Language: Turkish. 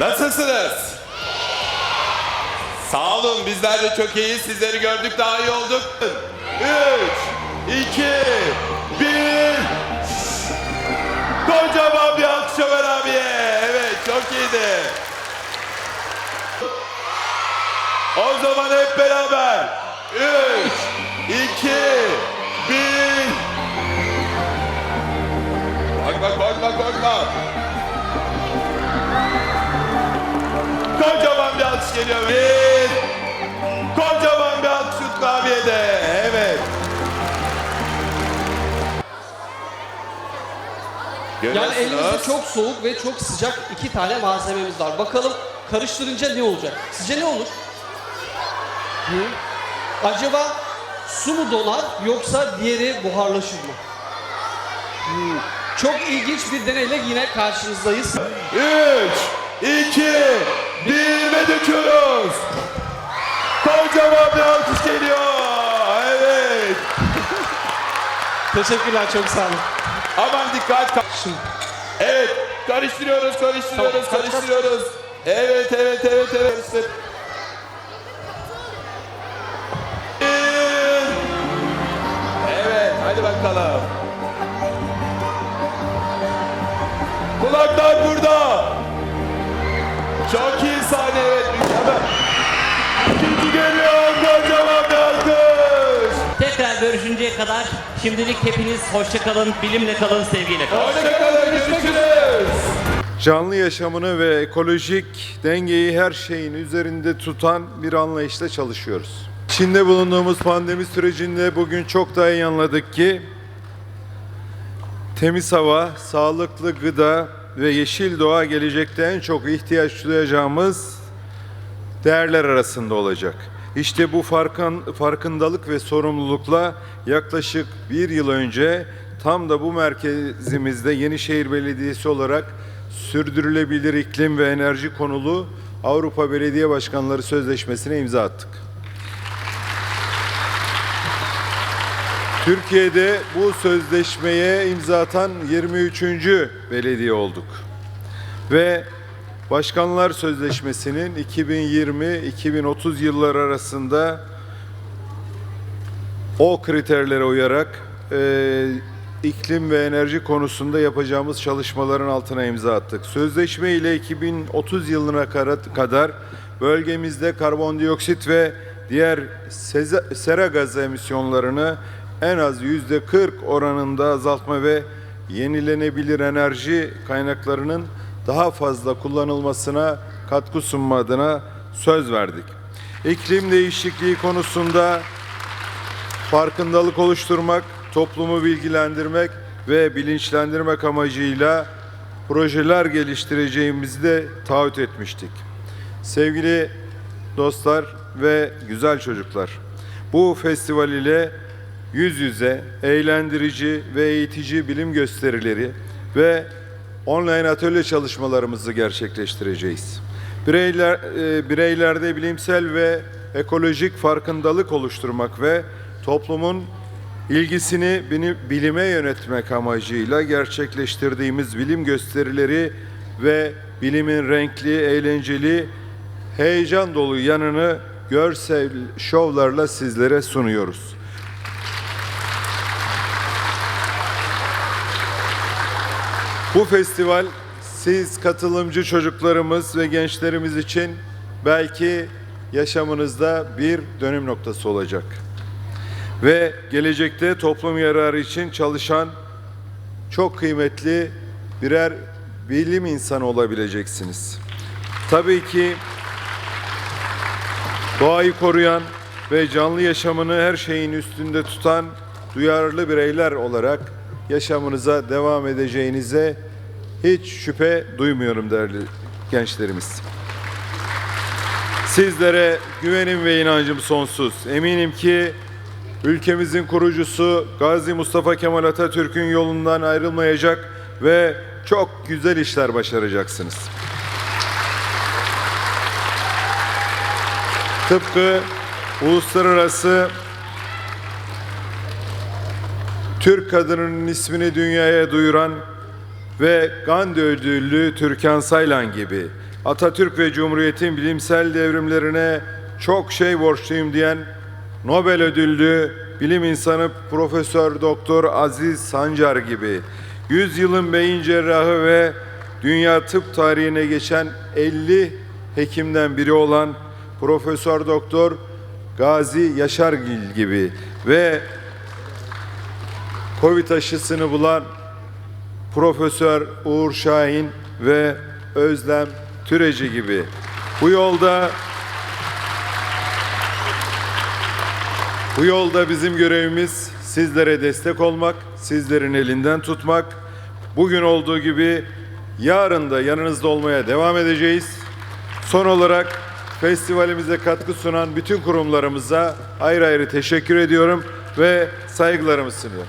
Nasılsınız? Sağ olun bizler de çok iyiyiz. Sizleri gördük daha iyi olduk. 3, 2, 1. Kocaman bir alkış Ömer abiye. Evet çok iyiydi. O zaman hep beraber. 3, 2, 1. Korkma korkma korkma. Kocaman bir alkış geliyor. Bir. Kocaman bir alkış Utku abiye de. Evet. Yani Görüyorsunuz. elimizde çok soğuk ve çok sıcak iki tane malzememiz var. Bakalım karıştırınca ne olacak? Sizce ne olur? Hı? Acaba su mu donar yoksa diğeri buharlaşır mı? Hı. Çok ilginç bir deneyle yine karşınızdayız. 3, 2, 1 ve döküyoruz. Kocaman bir alkış geliyor. Evet. Teşekkürler çok sağ olun. Aman dikkat. Evet. Karıştırıyoruz, karıştırıyoruz, Tamam, kaç? karıştırıyoruz. Evet, evet, evet, evet. Karıştır. Evet, hadi bakalım. Kulaklar burada. Çok iyi sahne, evet. Mükemmel. İkinci geliyor, kocaman alkış. Tekrar görüşünceye kadar şimdilik hepiniz hoşça kalın, bilimle kalın, sevgiyle kalın. Hoşçakalın, görüşürüz. Canlı yaşamını ve ekolojik dengeyi her şeyin üzerinde tutan bir anlayışla çalışıyoruz. İçinde bulunduğumuz pandemi sürecinde bugün çok daha iyi anladık ki temiz hava, sağlıklı gıda ve yeşil doğa gelecekte en çok ihtiyaç duyacağımız değerler arasında olacak. İşte bu farkın, farkındalık ve sorumlulukla yaklaşık bir yıl önce tam da bu merkezimizde Yenişehir Belediyesi olarak sürdürülebilir iklim ve enerji konulu Avrupa Belediye Başkanları Sözleşmesi'ne imza attık. Türkiye'de bu sözleşmeye imza atan 23. belediye olduk. Ve Başkanlar Sözleşmesi'nin 2020-2030 yılları arasında o kriterlere uyarak e, iklim ve enerji konusunda yapacağımız çalışmaların altına imza attık. Sözleşme ile 2030 yılına kadar bölgemizde karbondioksit ve diğer sera gazı emisyonlarını en az yüzde 40 oranında azaltma ve yenilenebilir enerji kaynaklarının daha fazla kullanılmasına katkı sunma adına söz verdik. İklim değişikliği konusunda farkındalık oluşturmak, toplumu bilgilendirmek ve bilinçlendirmek amacıyla projeler geliştireceğimizi de taahhüt etmiştik. Sevgili dostlar ve güzel çocuklar, bu festival ile yüz yüze, eğlendirici ve eğitici bilim gösterileri ve online atölye çalışmalarımızı gerçekleştireceğiz. Bireyler, e, bireylerde bilimsel ve ekolojik farkındalık oluşturmak ve toplumun ilgisini bilime yönetmek amacıyla gerçekleştirdiğimiz bilim gösterileri ve bilimin renkli, eğlenceli, heyecan dolu yanını görsel şovlarla sizlere sunuyoruz. Bu festival siz katılımcı çocuklarımız ve gençlerimiz için belki yaşamınızda bir dönüm noktası olacak. Ve gelecekte toplum yararı için çalışan çok kıymetli birer bilim insanı olabileceksiniz. Tabii ki doğayı koruyan ve canlı yaşamını her şeyin üstünde tutan duyarlı bireyler olarak yaşamınıza devam edeceğinize hiç şüphe duymuyorum değerli gençlerimiz. Sizlere güvenim ve inancım sonsuz. Eminim ki ülkemizin kurucusu Gazi Mustafa Kemal Atatürk'ün yolundan ayrılmayacak ve çok güzel işler başaracaksınız. Tıpkı uluslararası Türk kadınının ismini dünyaya duyuran ve Gandhi ödüllü Türkan Saylan gibi Atatürk ve Cumhuriyet'in bilimsel devrimlerine çok şey borçluyum diyen Nobel ödüllü bilim insanı Profesör Doktor Aziz Sancar gibi 100 yılın beyin cerrahı ve dünya tıp tarihine geçen 50 hekimden biri olan Profesör Doktor Gazi Yaşargil gibi ve Covid aşısını bulan Profesör Uğur Şahin ve Özlem Türeci gibi. Bu yolda bu yolda bizim görevimiz sizlere destek olmak, sizlerin elinden tutmak. Bugün olduğu gibi yarın da yanınızda olmaya devam edeceğiz. Son olarak festivalimize katkı sunan bütün kurumlarımıza ayrı ayrı teşekkür ediyorum ve saygılarımı sunuyorum.